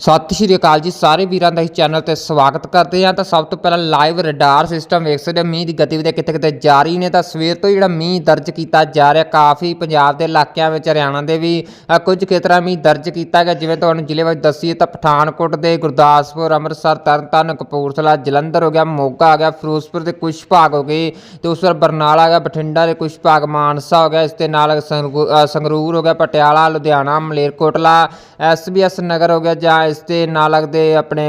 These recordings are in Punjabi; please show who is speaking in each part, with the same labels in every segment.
Speaker 1: ਸਤਿ ਸ਼੍ਰੀ ਅਕਾਲ ਜੀ, ਸਾਰੇ ਵੀਰਾਂ ਦਾ ਇਸ ਚੈਨਲ ਤੇ ਸਵਾਗਤ ਕਰਦੇ ਹਾਂ। ਤਾਂ ਸਭ ਤੋਂ ਪਹਿਲਾਂ ਲਾਈਵ ਰਡਾਰ ਸਿਸਟਮ ਵੇਖ ਸਕਦੇ ਹੋ। ਮੀਂਹ ਦੀ ਗਤੀਵਿਧੀ ਕਿਤੇ ਕਿਤੇ ਜਾਰੀ ਨੇ। ਤਾਂ ਸਵੇਰ ਤੋਂ ਹੀ ਜਿਹੜਾ ਮੀਂਹ ਦਰਜ ਕੀਤਾ ਜਾ ਰਿਹਾ, ਕਾਫੀ ਪੰਜਾਬ ਦੇ ਇਲਾਕਿਆਂ ਵਿੱਚ, ਹਰਿਆਣਾ ਦੇ ਵੀ ਕੁਝ ਖੇਤਰਾਂ ਮੀਂਹ ਦਰਜ ਕੀਤਾ ਗਿਆ। ਜਿਵੇਂ ਤੁਹਾਨੂੰ ਜ਼ਿਲ੍ਹੇ ਵਿੱਚ ਦੱਸੀਏ ਤਾਂ ਪਠਾਨਕੋਟ ਦੇ ਗੁਰਦਾਸਪੁਰ, ਅੰਮ੍ਰਿਤਸਰ, ਤਰਨਤਾਰਨ, ਕਪੂਰਥਲਾ, ਜਲੰਧਰ ਹੋ ਗਿਆ, ਮੋਗਾ ਆ ਗਿਆ, ਫਿਰੋਜ਼ਪੁਰ ਦੇ ਕੁਝ ਭਾਗ ਹੋ ਗਏ। ਤੇ ਉਸ ਵਾਰ ਬਰਨਾਲਾ ਆ ਗਿਆ, ਬਠਿੰਡਾ ਦੇ ਕੁਝ ਭਾਗ, ਮਾਨਸਾ ਹੋ ਗਿਆ, ਇਸ ਦੇ ਨਾਲ ਸੰਗਰੂ- ਸੰਗਰੂਰ ਹੋ ਗਿਆ, ਪਟਿਆਲਾ, ਲੁਧਿਆਣਾ, ਮਲੇਰਕੋਟਲਾ ਐਸਬੀਐਸ ਨਗਰ ਹੋ ਗਿਆ ਜਾਂ ਇਸ ਦੇ ਨਾਲ ਲੱਗਦੇ ਆਪਣੇ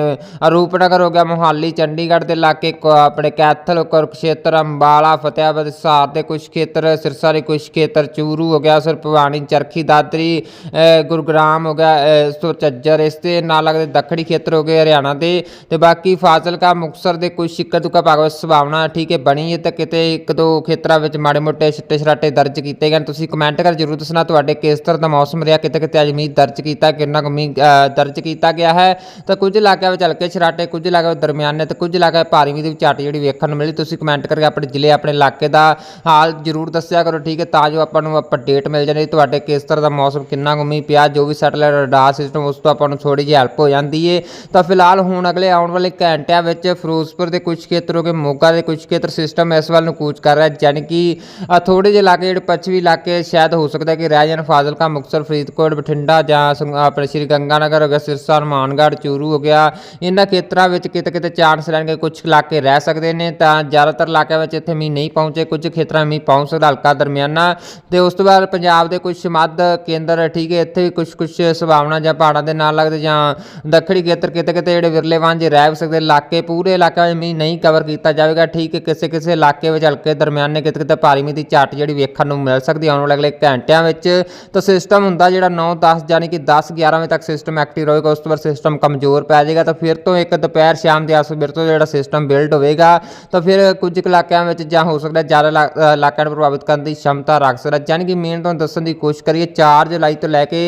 Speaker 1: ਰੂਪਨਗਰ ਹੋ ਗਿਆ ਮੋਹਾਲੀ ਚੰਡੀਗੜ੍ਹ ਦੇ ਇਲਾਕੇ ਆਪਣੇ ਕੈਥਲ ਕੁਰਕਸ਼ੇਤਰ ਅੰਬਾਲਾ ਫਤਿਆਬਾਦ ਹਿਸਾਰ ਦੇ ਕੁਝ ਖੇਤਰ ਸਿਰਸਾ ਦੇ ਕੁਝ ਖੇਤਰ ਚੂਰੂ ਹੋ ਗਿਆ ਸਰ ਭਵਾਨੀ ਚਰਖੀ ਦਾਦਰੀ ਅ, ਗੁਰਗ੍ਰਾਮ ਹੋ ਗਿਆ ਅ, ਇਸ ਤੋਂ ਝੱਜਰ ਦੇ ਨਾਲ ਲੱਗਦੇ ਦੱਖਣੀ ਖੇਤਰ ਹੋ ਗਏ ਹਰਿਆਣਾ ਦੇ ਤੇ ਬਾਕੀ ਫਾਜ਼ਿਲਕਾ ਮੁਕਤਸਰ ਦੇ ਕੁਝ ਇੱਕਾ ਦੁੱਕਾ ਭਾਗ ਵਿੱਚ ਸੰਭਾਵਨਾ ਠੀਕ ਹੈ ਬਣੀ ਹੈ ਤੇ ਕਿਤੇ ਇੱਕ ਦੋ ਖੇਤਰਾਂ ਵਿੱਚ ਮਾੜੇ ਮੋਟੇ ਛਿੱਟੇ ਛਰਾਟੇ ਦਰਜ ਕੀਤੇ ਗਏ ਨੇ। ਤੁਸੀਂ ਕਮੈਂਟ ਕਰ ਜਰੂਰ ਦੱਸਣਾ ਤੁਹਾਡੇ ਕਿਸ ਤਰ੍ਹਾਂ ਦਾ ਮੌਸਮ ਰਿਹਾ ਕਿਤੇ ਕਿਤੇ ਅੱਜ ਮੀਂਹ ਦਰਜ ਕੀਤਾ ਕਿੰਨਾ ਕੁ ਮੀਂਹ ਦਰਜ ਕੀਤਾ ਗਿਆ ਹੈ। ਤਾਂ ਕੁਝ ਇਲਾਕਿਆਂ ਵਿੱਚ ਹਲਕੇ ਛਰਾਟੇ, ਕੁਝ ਇਲਾਕਿਆਂ ਵਿੱਚ ਦਰਮਿਆਨੇ ਤੇ ਕੁਝ ਇਲਾਕਿਆਂ ਵਿੱਚ ਭਾਰੀ ਮੀਂਹ ਦੀ ਝਾਟੀ ਜਿਹੜੀ ਵੇਖਣ ਨੂੰ ਮਿਲੀ। ਤੁਸੀਂ ਕਮੈਂਟ ਕਰਕੇ ਆਪਣੇ ਜ਼ਿਲ੍ਹੇ, ਆਪਣੇ ਇਲਾਕੇ ਦਾ ਹਾਲ ਜਰੂਰ ਦੱਸਿਆ ਕਰੋ, ਠੀਕ ਹੈ? ਤਾਂ ਜੋ ਆਪਾਂ ਨੂੰ ਅਪਡੇਟ ਮਿਲ ਜਾਂਦੀ ਤੁਹਾਡੇ ਕਿਸ ਤਰ੍ਹਾਂ ਦਾ ਮੌਸਮ, ਕਿੰਨਾ ਗੁੰਮੀ ਪਿਆ, ਜੋ ਵੀ ਸੈਟਲਾਈਟ ਰਡਾਰ ਸਿਸਟਮ ਉਸ ਤੋਂ ਆਪਾਂ ਨੂੰ ਥੋੜੀ ਜਿਹੀ ਹੈਲਪ ਹੋ ਜਾਂਦੀ ਏ। ਤਾਂ ਫਿਲਹਾਲ ਹੁਣ ਅਗਲੇ ਆਉਣ ਵਾਲੇ ਘੰਟਿਆਂ ਵਿੱਚ ਫਿਰੋਜ਼ਪੁਰ ਦੇ ਕੁਝ ਖੇਤਰ ਹੋ ਗਏ ਮੋਗਾ ਦੇ ਕੁਝ ਖੇਤਰ ਸਿਸਟਮ ਇਸ ਵੱਲ ਨੂੰ ਕੂਚ ਕਰ ਰਿਹਾ ਯਾਨੀ ਕਿ ਥੋੜੇ ਜਿਹੇ ਇਲਾਕੇ ਜਿਹੜੇ ਪੱਛਮੀ ਇਲਾਕੇ ਸ਼ਾਇਦ ਹੋ ਸਕਦਾ ਕਿ ਰਹਿ ਜਾਣ। ਫਾਜ਼ਿਲਕਾ, ਮੁਕਤਸਰ, ਫਰੀਦਕੋਟ, ਬਠਿੰਡਾ ਜਾਂ ਸੰਗ- ਆਪਣੇ ਸ਼੍ਰੀ ਗੰਗਾਨਗਰ ਹੋ ਗਿਆ ਸਿਰਸਾ ਹਨੂਮਾਨਗੜ੍ਹ ਚੂਰੂ ਹੋ ਗਿਆ। ਇਹਨਾਂ ਖੇਤਰਾਂ ਵਿੱਚ ਕਿਤੇ ਕਿਤੇ ਚਾਂਸ ਰਹਿਣਗੇ ਕੁਝ ਇਲਾਕੇ ਰਹਿ ਸਕਦੇ ਨੇ, ਤਾਂ ਜ਼ਿਆਦਾਤਰ ਇਲਾਕਿਆਂ ਵਿੱਚ ਇੱਥੇ ਮੀਂਹ ਨਹੀਂ ਪਹੁੰਚੇ, ਕੁਝ ਖੇਤਰਾਂ ਮੀਂਹ ਪਹੁੰਚ ਸਕਦਾ ਹਲਕਾ ਦਰਮਿਆਨਾ। ਤੇ ਉਸ ਤੋਂ ਬਾਅਦ ਪੰਜਾਬ ਦੇ ਕੁਝ ਮੱਧ ਕੇਂਦਰ ਠੀਕ ਹੈ, ਇੱਥੇ ਵੀ ਕੁਝ ਕੁਝ ਸੰਭਾਵਨਾ ਜਾਂ ਪਹਾੜਾਂ ਦੇ ਨਾਲ ਲੱਗਦੇ ਜਾਂ ਦੱਖਣੀ ਖੇਤਰ ਕਿਤੇ ਕਿਤੇ ਜਿਹੜੇ ਵਿਰਲੇ ਵਾਂਝੇ ਰਹਿ ਵੀ ਸਕਦੇ, ਇਲਾਕੇ ਪੂਰੇ ਇਲਾਕਿਆਂ ਵਿੱਚ ਮੀਂਹ ਨਹੀਂ ਕਵਰ ਕੀਤਾ ਜਾਵੇਗਾ। ਠੀਕ ਹੈ, ਕਿਸੇ ਕਿਸੇ ਇਲਾਕੇ ਵਿੱਚ ਹਲਕੇ ਦਰਮਿਆਨੇ ਕਿਤੇ ਕਿਤੇ ਭਾਰੀ ਮੀਂਹ ਦੀ ਝਾਟ ਜਿਹੜੀ ਵੇਖਣ ਨੂੰ ਮਿਲ ਸਕਦੀ, ਆਉਣ ਵਾਲੇ ਅਗਲੇ ਘੰਟਿਆਂ ਵਿੱਚ। ਤਾਂ ਸਿਸਟਮ ਹੁੰਦਾ ਜਿਹੜਾ 9 10 ਯਾਨੀ ਕਿ 10 11 ਵਜੇ ਤੱਕ ਸਿਸਟਮ ਐਕਟਿਵ ਰਹੇਗਾ, ਉਸ ਤੋਂ ਸਿਸਟਮ ਕਮਜ਼ੋਰ ਪੈ ਜਾਏਗਾ ਤਾਂ ਫਿਰ ਤੋਂ ਇੱਕ ਦੁਪਹਿਰ ਸ਼ਾਮ ਦੇ ਆਸ ਫਿਰ ਤੋਂ ਜਿਹੜਾ ਸਿਸਟਮ ਬਿਲਡ ਹੋਵੇਗਾ ਤਾਂ ਫਿਰ ਕੁਝ ਕੁ ਇਲਾਕਿਆਂ ਵਿੱਚ ਜਾਂ ਹੋ ਸਕਦਾ ਜ਼ਿਆਦਾ ਇਲਾ- ਇਲਾਕਿਆਂ ਨੂੰ ਪ੍ਰਭਾਵਿਤ ਕਰਨ ਦੀ ਸ਼ਮਤਾ ਰੱਖ ਸਕਦਾ। ਯਾਨੀ ਕਿ ਮੇਨ ਤੁਹਾਨੂੰ ਦੱਸਣ ਦੀ ਕੋਸ਼ਿਸ਼ ਕਰੀਏ 4 ਜੁਲਾਈ ਤੋਂ ਲੈ ਕੇ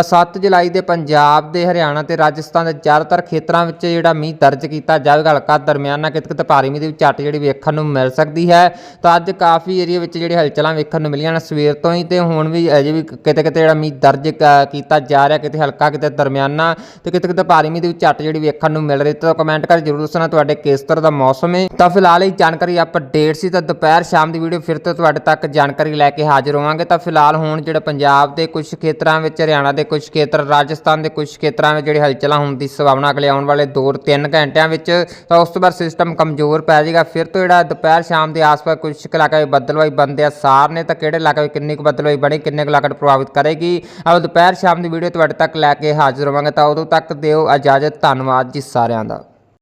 Speaker 1: ਅ, 7 ਜੁਲਾਈ ਦੇ ਪੰਜਾਬ ਦੇ ਹਰਿਆਣਾ ਤੇ ਰਾਜਸਥਾਨ ਦੇ ਜ਼ਿਆਦਾਤਰ ਖੇਤਰਾਂ ਵਿੱਚ ਜਿਹੜਾ ਮੀਂਹ ਦਰਜ ਕੀਤਾ ਜਾਵੇਗਾ ਹਲਕਾ ਦਰਮਿਆਨਾ ਕਿਤੇ ਕਿਤੇ ਭਾਰੀ ਮੀਂਹ ਦੀ ਝੱਟ ਜਿਹੜੀ ਵੇਖਣ ਨੂੰ ਮਿਲ ਸਕਦੀ ਹੈ। ਤਾਂ ਅੱਜ ਕਾਫੀ ਏਰੀਆ ਵਿੱਚ ਜਿਹੜੇ ਹਲਚਲਾਂ ਵੇਖਣ ਨੂੰ ਮਿਲੀਆਂ ਨੇ ਸਵੇਰ ਤੋਂ ਹੀ ਤੇ ਹੁਣ ਵੀ ਅਜੇ ਵੀ ਕਿਤੇ ਕਿਤੇ ਜਿਹੜਾ ਮੀਂਹ ਦਰਜ ਕ- ਕੀਤਾ ਜਾ ਰਿਹਾ ਕਿਤੇ ਹਲਕਾ ਕਿਤੇ ਦਰਮਿਆਨਾ ਤੇ ਕਿਤੇ ਕਿਤੇ ਭਾਰੀ ਮੀਂਹ ਦੀ ਝੱਟ ਜਿਹੜੀ ਵੇਖਣ ਨੂੰ ਮਿਲ ਰਹੀ ਤਾਂ ਕਮੈਂਟ ਕਰ ਜਰੂਰ ਦੱਸਣਾ ਤੁਹਾਡੇ ਕਿਸ ਤਰ੍ਹਾਂ ਦਾ ਮੌਸਮ ਹੈ। ਤਾਂ ਫਿਲਹਾਲ ਇਹ ਜਾਣਕਾਰੀ ਅਪਡੇਟ ਸੀ ਤਾਂ ਦੁਪਹਿਰ ਸ਼ਾਮ ਦੀ ਵੀਡੀਓ ਫਿਰ ਤੋਂ ਤੁਹਾਡੇ ਤੱਕ ਜਾਣਕਾਰੀ ਲੈ ਕੇ ਹਾਜ਼ਰ ਹੋਵਾਂਗੇ। ਤਾਂ ਫਿਲਹਾਲ ਹੁਣ ਜਿਹੜਾ ਪੰਜਾਬ ਦੇ ਕੁਝ ਖੇਤਰਾਂ ਵਿੱਚ, ਹਰਿਆਣਾ ਦੇ ਕੁਝ ਖੇਤਰ, ਰਾਜਸਥਾਨ ਦੇ ਕੁਝ ਖੇਤਰਾਂ ਵਿੱਚ ਜਿਹੜੀ ਹਲਚਲਾਂ ਹੋਣ ਦੀ ਸੰਭਾਵਨਾ ਅਗਲੇ ਆਉਣ ਵਾਲੇ 2-3 ਘੰਟਿਆਂ ਵਿੱਚ, ਤਾਂ ਉਸ ਤੋਂ ਬਾਅਦ ਸਿਸਟਮ ਕਮਜ਼ੋਰ ਪੈ ਜਾਏਗਾ। ਫਿਰ ਤੋਂ ਜਿਹੜਾ ਦੁਪਹਿਰ ਸ਼ਾਮ ਦੇ ਆਸ-ਪਾਸ ਕੁਝ ਕੁ ਇਲਾਕੇ ਵਿੱਚ ਬੱਦਲਵਾਈ ਬੰਦੇ ਆ। ਸਾਰ ਨੇ ਤਾਂ ਕਿਹੜੇ ਇਲਾਕੇ ਵਿੱਚ ਕਿੰਨੀ ਕੁ ਬੱਦਲਵਾਈ ਬਣੀ, ਕਿੰਨੇ ਕੁ ਇਲਾਕੇ ਪ੍ਰਭਾਵਿਤ ਕਰੇਗੀ? ਆਓ ਦੁਪਹਿਰ ਸ਼ਾਮ ਦੀ ਵੀਡੀਓ ਤੁਹਾਡੇ ਤੱਕ ਲੈ ਕੇ ਹਾਜ਼ਰ ਹੋਵਾਂਗੇ। ਤਾਂ ਉਦੋਂ ਤੱਕ ਦਿਓ। ਇਜਾਜ਼ਤ ਧੰਨਵਾਦ ਜੀ ਸਾਰਿਆਂ ਦਾ।